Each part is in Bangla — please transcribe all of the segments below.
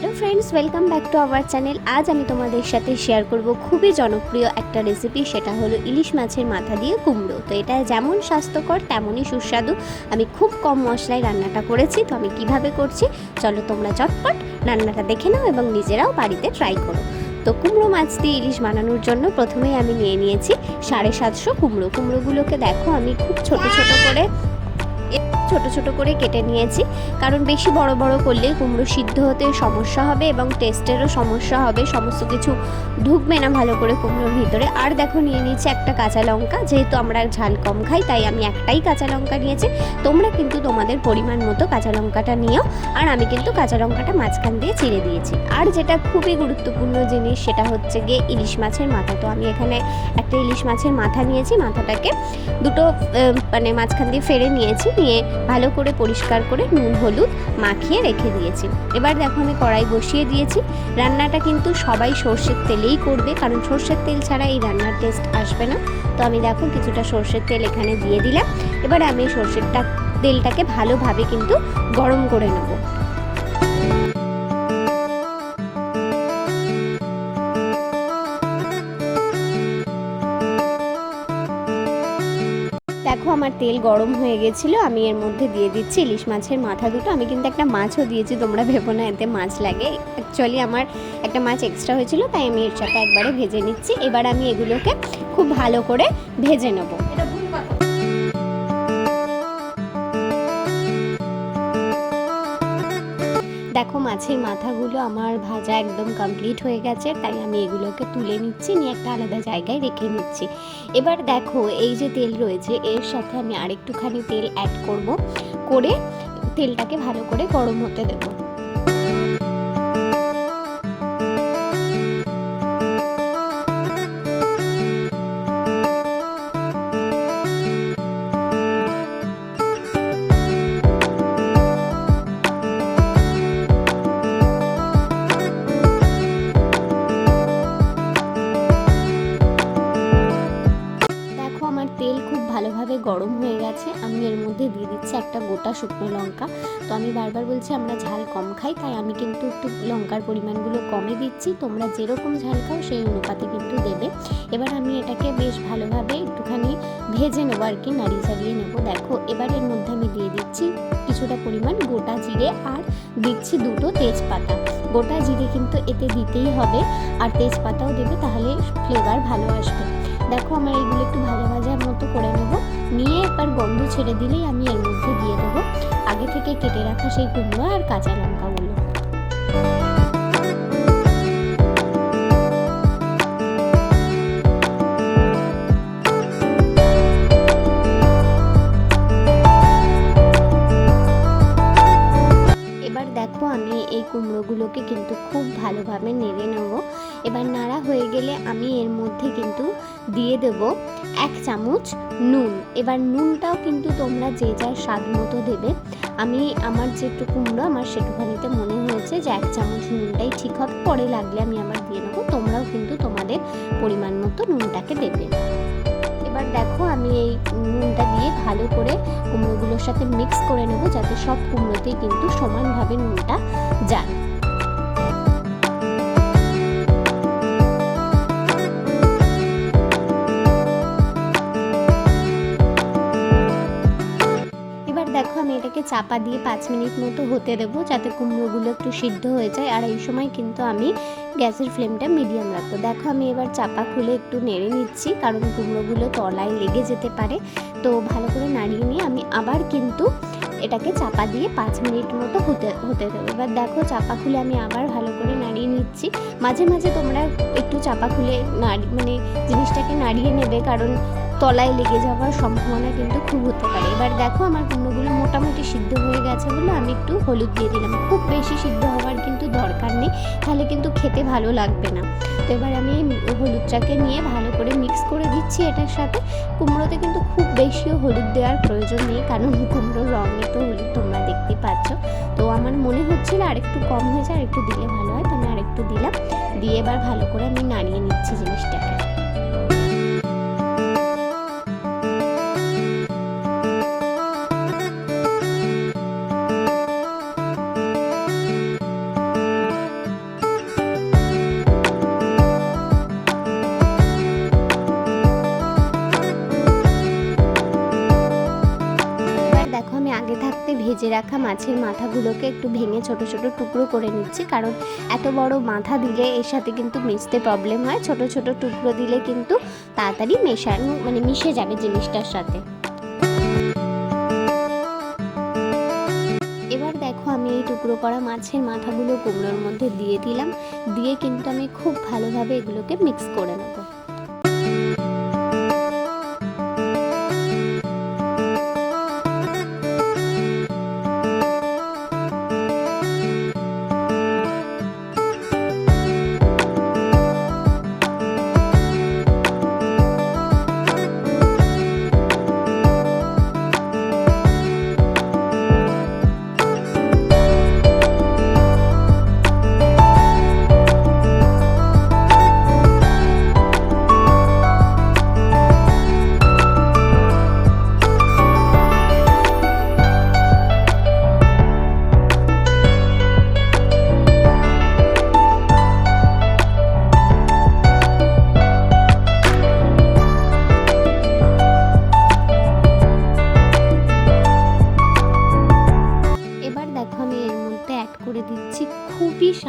Hello friends welcome back to our channel আজ আমি তোমাদের সাথে শেয়ার করব খুবই জনপ্রিয় একটা রেসিপি সেটা হলো ইলিশ মাছের মাথা দিয়ে কুমড়ো। তো এটা যেমন স্বাস্থ্যকর, তেমনই সুস্বাদু। আমি খুব কম মশলায় রান্নাটা করেছি, তো আমি কীভাবে করছি? চলো তোমরা চটপট রান্নাটা দেখে নাও এবং নিজেরাও বাড়িতে ট্রাই করো। তো কুমড়ো মাছ দিয়ে ইলিশ বানানোর জন্য প্রথমেই আমি নিয়ে নিয়েছি সাড়ে সাতশো কুমড়ো। কুমড়োগুলোকে দেখো আমি খুব ছোট ছোট করে ছোট ছোট করে কেটে নিয়েছি। কারণ বেশি বড় বড় করলে কুমড়ো সিদ্ধ হতে সমস্যা হবে এবং টেস্টেরও সমস্যা হবে। সমস্ত কিছু ঢুকবে না ভালো করে কুমড়োর ভিতরে। আর দেখো, নিয়ে নিয়েছি একটা কাঁচা লঙ্কা। যেহেতু আমরা ঝাল কম খাই, তাই আমি একটাই কাঁচা লঙ্কা নিয়েছি। তোমরা কিন্তু তোমাদের পরিমাণ মতো কাঁচা লঙ্কাটা নিও। আর আমি কিন্তু কাঁচা লঙ্কাটা মাঝখান দিয়ে চিড়ে দিয়েছি। আর যেটা খুবই গুরুত্বপূর্ণ জিনিস, সেটা হচ্ছে গিয়ে ইলিশ মাছের মাথা। তো আমি এখানে একটা ইলিশ মাছের মাথা নিয়েছি। মাথাটাকে দুটো মানে মাঝখান দিয়ে ফেড়ে নিয়েছি। নিয়ে ভালো করে পরিষ্কার করে নুন, হলুদ মাখিয়ে রেখে দিয়েছি। এবার দেখো আমি কড়াই বসিয়ে দিয়েছি। রান্নাটা কিন্তু সবাই সর্ষের তেলেই করবে, কারণ সর্ষের তেল ছাড়া এই রান্নার টেস্ট আসবে না। তো আমি দেখো কিছুটা সর্ষের তেল এখানে দিয়ে দিলাম। এবার আমি সর্ষেরটা, তেলটাকে ভালোভাবে কিন্তু গরম করে নেব। আমার তেল গরম হয়ে গেছিল, আমি এর মধ্যে দিয়ে দিচ্ছি ইলিশ মাছের মাথা দুটো। আমি কিন্তু একটা মাছও দিয়েছি, তোমরা ভেবো না, এতে মাছ লাগে। অ্যাকচুয়ালি আমার একটা মাছ এক্সট্রা হয়েছিল, তাই আমি এর সাথে একবারে ভেজে নিচ্ছি। এবার আমি এগুলোকে খুব ভালো করে ভেজে নেব। দেখো মাছের মাথাগুলো আমার ভাজা একদম কমপ্লিট হয়ে গেছে, তাই আমি এগুলোকে তুলে নিচ্ছি, নিয়ে একটা আলাদা জায়গায় রেখে নিচ্ছি। এবার দেখো, এই যে তেল রয়েছে, এর সাথে আমি আরেকটুখানি তেল অ্যাড করব, করে তেলটাকে ভালো করে গরম হতে দেবো। দিয়ে দিচ্ছি একটা গোটা শুকনো লঙ্কা। তো আমি বারবার বলছি, আমরা ঝাল কম খাই, তাই আমি কিন্তু একটু লঙ্কার পরিমাণগুলো কমে দিচ্ছি। তোমরা যেরকম ঝাল খাও, সেই অনুপাতে কিন্তু দেবে। এবার আমি এটাকে বেশ ভালোভাবে একটুখানি ভেজে নেব আর কি, নাড়িয়ে চাড়িয়ে নেব। দেখো, এবার এর মধ্যে আমি দিয়ে দিচ্ছি কিছুটা পরিমাণ গোটা জিরে আর দিচ্ছি দুটো তেজপাতা। গোটা জিরে কিন্তু এতে দিতেই হবে, আর তেজপাতাও দেবে, তাহলে ফ্লেভার ভালো আসবে। দেখো, আমার এইগুলো একটু ভাজা ভাজার মতো করে নেব। নিয়ে এবার গন্ধ ছেড়ে দিলেই আমি এর মধ্যে দিয়ে দেবো। আগে থেকে কেটে রাখা সেই কুমড়ো আর কাঁচা লঙ্কাগুলো। আমি এই কুমড়োগুলোকে কিন্তু খুব ভালোভাবে নেড়ে নেব। এবার নাড়া হয়ে গেলে আমি এর মধ্যে কিন্তু দিয়ে দেব এক চামচ নুন। এবার নুনটাও কিন্তু তোমরা যে যার স্বাদ মতো দেবে। আমি আমার যেটু কুমড়ো, আমার সেটুখানিতে মনে হয়েছে যে এক চামচ নুনটাই ঠিক হবে। পরে লাগলে আমি আবার দিয়ে নেব। তোমরাও কিন্তু তোমাদের পরিমাণ মতো নুনটাকে দেবে। দেখো, আমি এই নুনটা দিয়ে ভালো করে কুমড়োগুলোর সাথে মিক্স করে নেব যাতে সব কুমড়োতেই কিন্তু সমানভাবে নুনটা যায় এটাকে চাপা দিয়ে পাঁচ মিনিট মতো হতে দেবো যাতে কুমড়োগুলো একটু সিদ্ধ হয়ে যায়। আর এই সময় কিন্তু আমি গ্যাসের ফ্লেমটা মিডিয়াম রাখব। দেখো, আমি এবার চাপা খুলে একটু নেড়ে নিচ্ছি, কারণ কুমড়োগুলো তলায় লেগে যেতে পারে। তো ভালো করে নাড়িয়ে নিয়ে আমি আবার কিন্তু এটাকে চাপা দিয়ে পাঁচ মিনিট মতো হতে হতে দেবো। এবার দেখো, চাপা খুলে আমি আবার ভালো করে নাড়িয়ে নিচ্ছি। মাঝে মাঝে তোমরা একটু চাপা খুলে নাড়ি মানে জিনিসটাকে নাড়িয়ে নেবে, কারণ তলায় লেগে যাওয়ার সম্ভাবনা কিন্তু খুব হতে পারে। এবার দেখো আমার কুমড়োগুলো মোটামুটি সিদ্ধ হয়ে গেছে বলে আমি একটু হলুদ দিয়ে দিলাম। খুব বেশি সিদ্ধ হওয়ার কিন্তু দরকার নেই, তাহলে কিন্তু খেতে ভালো লাগবে না। তো এবার আমি হলুদটাকে নিয়ে ভালো করে মিক্স করে দিচ্ছি এটার সাথে। কুমড়োতে কিন্তু খুব বেশিও হলুদ দেওয়ার প্রয়োজন নেই, কারণ কুমড়োর রঙে তো হলুদ তোমরা দেখতে পাচ্ছ। তো আমার মনে হচ্ছিল আরেকটু কম হয়েছে আর একটু দিলে ভালো হয়, তো আমি আরেকটু দিলাম। দিয়ে এবার ভালো করে আমি নাড়িয়ে নিচ্ছি জিনিসটাকে। কেটে রাখা মাছের মাথাগুলোকে একটু ভেঙে ছোট ছোট টুকরো করে নিচ্ছি। কারণ এত বড় মাথা দিলে এর সাথে কিন্তু মিশতে প্রবলেম হয়। ছোট ছোট টুকরো দিলে কিন্তু তাড়াতাড়ি মেশানো মানে মিশে যাবে জিনিসটার সাথে। এবার দেখো আমি এই টুকরো করা মাছের মাথাগুলো কুমড়োর মধ্যে দিয়ে দিলাম। দিয়ে কিন্তু আমি খুব ভালোভাবে এগুলোকে মিক্স করে নেব।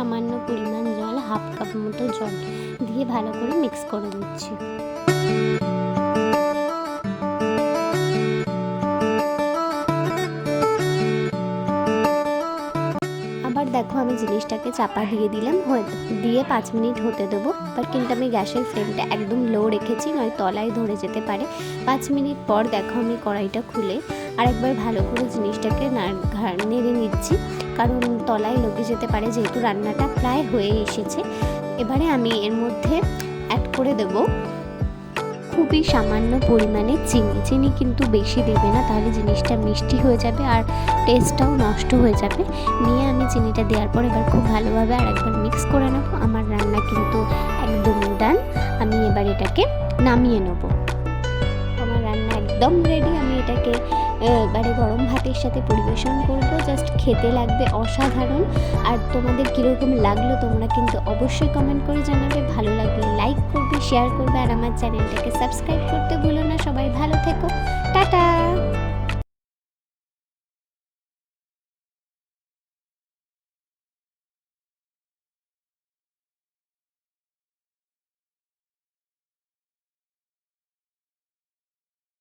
সামান্য পরিমাণ জল, হাফ কাপ মতো জল দিয়ে ভালো করে মিক্স করে দিচ্ছি আবার দেখো আমি জিনিসটাকে চাপা দিয়ে দিলাম দিয়ে পাঁচ মিনিট হতে দেবো। বাট কিন্তু আমি গ্যাসের ফ্লেমটা একদম লো রেখেছি, নয় তলায় ধরে যেতে পারে। পাঁচ মিনিট পর দেখো আমি কড়াইটা খুলে আরেকবার ভালো করে জিনিসটাকে নেড়ে নিচ্ছি। কারণ তলায় লেগে যেতে পারে, যেহেতু রান্নাটা প্রায় হয়ে এসেছে। এবারে আমি এর মধ্যে অ্যাড করে দেব খুবই সামান্য পরিমাণে চিনি। চিনি কিন্তু বেশি দেবে না, তাহলে জিনিসটা মিষ্টি হয়ে যাবে আর টেস্টটাও নষ্ট হয়ে যাবে। নিয়ে আমি চিনিটা দেওয়ার পর এবার খুব ভালোভাবে আর একবার মিক্স করে নেব। আমার রান্না কিন্তু একদম ডান আমি এবার এটাকে নামিয়ে নেব। একদম রেডি আমি এটাকে মানে গরম ভাতের সাথে পরিবেশন করব। জাস্ট খেতে লাগবে অসাধারণ। আর তোমাদের কীরকম লাগল তোমরা কিন্তু অবশ্যই কমেন্ট করে জানাবে। ভালো লাগলে লাইক করবে শেয়ার করবে, আর আমার চ্যানেলটাকে সাবস্ক্রাইব করতে ভুলো না। সবাই ভালো থেকো। টাটা!